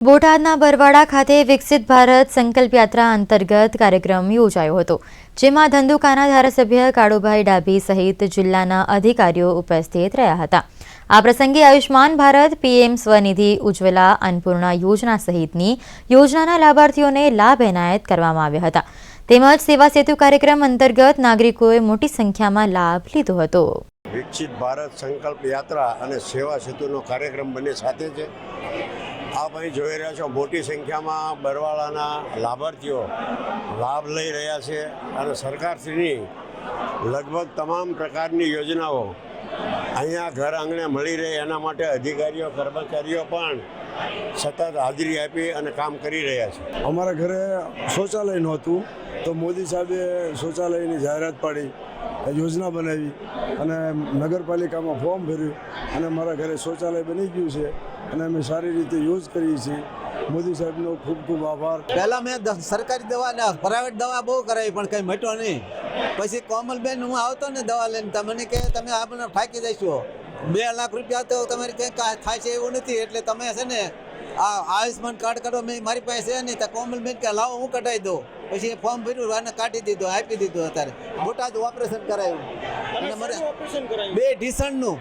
બોટાદના બરવાડા ખાતે વિકસિત ભારત સંકલ્પ યાત્રા અંતર્ગત કાર્યક્રમ યોજાયો હતો, જેમાં ધંધુકાના ધારાસભ્ય કાળુભાઈ ડાભી સહિત જિલ્લાના અધિકારીઓ ઉપસ્થિત રહ્યા હતા. આ પ્રસંગે આયુષ્માન ભારત, પીએમ સ્વનિધિ ઉજ્જવલા અન્નપૂર્ણા યોજના સહિતની યોજનાના લાભાર્થીઓને લાભ એનાયત કરવામાં આવ્યા હતા. તેમજ સેવા સેતુ કાર્યક્રમ અંતર્ગત નાગરિકોએ મોટી સંખ્યામાં લાભ લીધો હતો. વિકસિત ભારત સંકલ્પ યાત્રા અને સેવા સેતુનો કાર્યક્રમ બંને સાથે છે. આપ અહીં જોઈ રહ્યા છો મોટી સંખ્યામાં બરવાળાના લાભાર્થીઓ લાભ લઈ રહ્યા છે અને સરકારશ્રીની લગભગ તમામ પ્રકારની યોજનાઓ અહીંયા ઘર આંગણે મળી રહે, એના માટે અધિકારીઓ, કર્મચારીઓ પણ સતત હાજરી આપી અને કામ કરી રહ્યા છે. અમારા ઘરે શૌચાલય નહોતું તો મોદી સાહેબે શૌચાલયની જાહેરાત પાડી. યોજના બનાવી અને નગરપાલિકામાં ફોર્મ ભર્યું અને મારા ઘરે શૌચાલય બની ગયું છે અને અમે સારી રીતે યુઝ કરીએ છીએ. મોદી સાહેબનો ખૂબ ખૂબ આભાર. પહેલાં મેં સરકારી દવા પ્રાઇવેટ દવા બહુ કરાવી, પણ કંઈ મટ્યો નહીં. પછી કોમલબેન, હું આવતો ને દવા લઈને તમને કે તમે આપણને ફાંકી દઈશું બે લાખ રૂપિયા તો તમારી કાંઈ થાય છે એવું નથી, એટલે તમે છે ને આ આયુષ્માન કાર્ડ કાઢો મેં મારી પાસે છે નહીં કોમલ મેં કે લાવો હું કઢાવી દઉં. પછી એ ફોર્મ ભર્યું અને કાઢી દીધું આપી દીધું અત્યારે. બોટાદ ઓપરેશન કરાયું. અને મને બે ઢીસણનું.